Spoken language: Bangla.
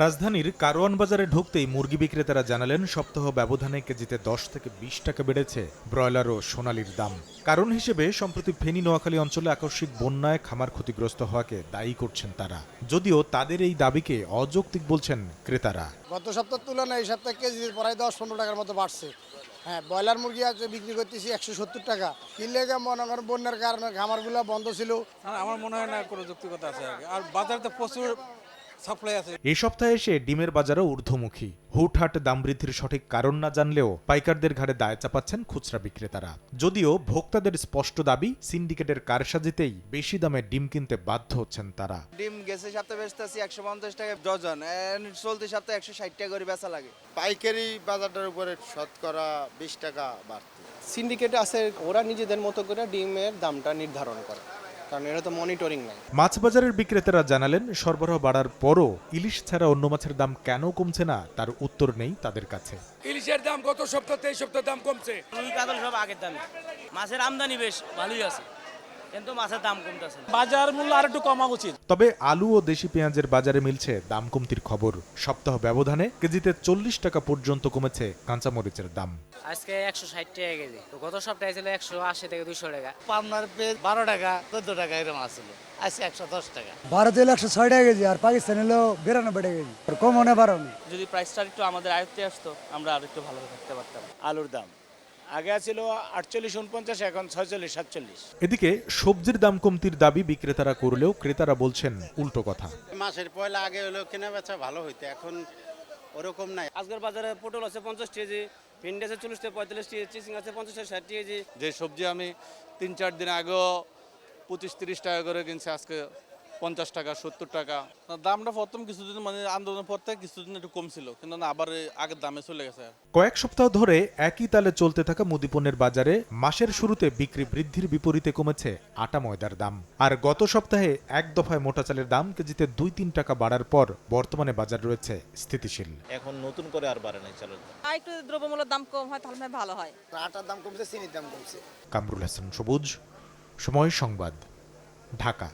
রাজধানীর কারওয়ান বাজারে ঢুকতেই মুরগি বিক্রেতারা জানালেন সপ্তাহ ব্যবধানে কেজিতে দশ থেকে বিশ টাকা বেড়েছে ব্রয়লার ও সোনালির দাম। কারণ হিসেবে সম্প্রতি ফেনী নোয়াখালী অঞ্চলে আকস্মিক বন্যায় খামার ক্ষতিগ্রস্ত হওয়াকে দায়ী করছেন তারা। যদিও তাদের এই দাবিকে অযৌক্তিক বলছেন ক্রেতারা। গত সপ্তাহের তুলনায় এই সপ্তাহে কেজি প্রায় দশ পনেরো টাকার মতো বাড়ছে। হ্যাঁ ব্রয়লার মুরগি আছে বিক্রি করতেছি একশো সত্তর টাকা। কিনলে মনে করেন বন্যার কারণে খামারগুলো বন্ধ ছিল? আমার মনে হয় না কোনো যৌক্তিকতা আছে আর বাজারে তো প্রচুর সাপ্লাই আছে। এ সপ্তাহে এসে ডিমের বাজারও ঊর্ধ্বমুখী। হুটহাট দাম বৃদ্ধির সঠিক কারণ না জানলেও পাইকারদের ঘাড়ে দায় চাপাচ্ছেন খুচরা বিক্রেতারা। যদিও ভোক্তাদের স্পষ্ট দাবি সিন্ডিকেটের কারসাজিতেই বেশি দামে ডিম কিনতে বাধ্য হচ্ছেন তারা। ডিম গেছে সপ্তাহে বেচতেছি একশো পঞ্চাশ টাকা ডজন চলতি সপ্তাহে একশো ষাট টাকা করে বেচা লাগে। পাইকারি বাজারটার উপরে শতকরা বিশ টাকা বাড়তি। সিন্ডিকেট আছে ওরা নিজেদের মতো করে ডিমের দামটা নির্ধারণ করে। কারণ এটা তো মনিটরিং নাই মাছ বাজারের বিক্রেতারা জানালেন সরবরাহ বাড়ার পরও ইলিশ ছাড়া অন্য মাছের দাম কেন কমছে না তার উত্তর নেই তাদের কাছে। ইলিশের দাম গত সপ্তাহ এই সপ্তাহে দাম কমছে। রুই কাতল সব আগের দামে। মাছের আমদানি বেশ ভালোই আছে। কিন্তু মাছের দাম কমতেছে বাজার মূল্য আর একটু কমা উচিত। তবে আলু ও দেশি পেঁয়াজের বাজারে মিলছে দাম কমতির খবর। সপ্তাহ ব্যবধানে কেজিতে চল্লিশ টাকা পর্যন্ত কমেছে কাঁচামরিচের দাম। আজকে একশো ষাট টাকা কেজি। তো গত সপ্তাহে ছিল একশো আশি থেকে দুশো টাকা। পাবনার পেজ বারো টাকা চোদ্দ টাকা এরকম আসছিল আজকে একশো দশ টাকা। ভারত একশো ছয় টাকা কেজি আর পাকিস্তান হলো বিরানব্বই টাকা কেজি। আর কম হনে বারো যদি প্রাইসটা একটু আমাদের আয়ত্তে আসতো আমরা আর একটু ভালো থাকতে পারতাম। আলুর দাম। আগে ছিল আটচল্লিশ উনপঞ্চাশ এখন ছয়চল্লিশ সাতচল্লিশ। এদিকে সবজির দাম কমতির দাবি বিক্রেতারা করলেও ক্রেতারা বলছেন উল্টো কথা। মাসের পয়লা আগে হলো কেনা বেচা ভালো হইতো এখন ওরকম নাই। আজকের বাজারে পটল আছে পঞ্চাশ কেজি ভিন্ডি আছে চল্লিশ থেকে পঁয়তাল্লিশ কেজি চিচিং আছে পঞ্চাশ থেকে ষাট কেজি। যে সবজি আমি তিন চার দিন আগেও পঁচিশ তিরিশ টাকা করে কিনছি আজকে পঞ্চাশ টাকা সত্তর টাকা। দামটা প্রথম কিছুদিন মানে আন্দোলনের পর থেকে কিছুদিন একটু কমছিল কিন্তু না আবার আগের দামে চলে গেছে। কয়েক সপ্তাহ ধরে একই তালে চলতে থাকা মুদিপণ্যের বাজারে মাসের শুরুতে বিক্রি বৃদ্ধির বিপরীতে কমেছে আটা ময়দার দাম। আর গত সপ্তাহে এক দফায় মোটা চালের দাম কেজিতে দুই তিন টাকা বাড়ার পর বর্তমানে বাজার রয়েছে স্থিতিশীল। এখন নতুন করে আর বাড়ে নাই চালের দাম। আর একটু দ্রব্যমূল্যের দাম কম হয় তাহলে ভালো হয়। আটার দাম কমছে চিনির দাম কমছে। কামরুল হাসান সবুজ সময় সংবাদ ঢাকা।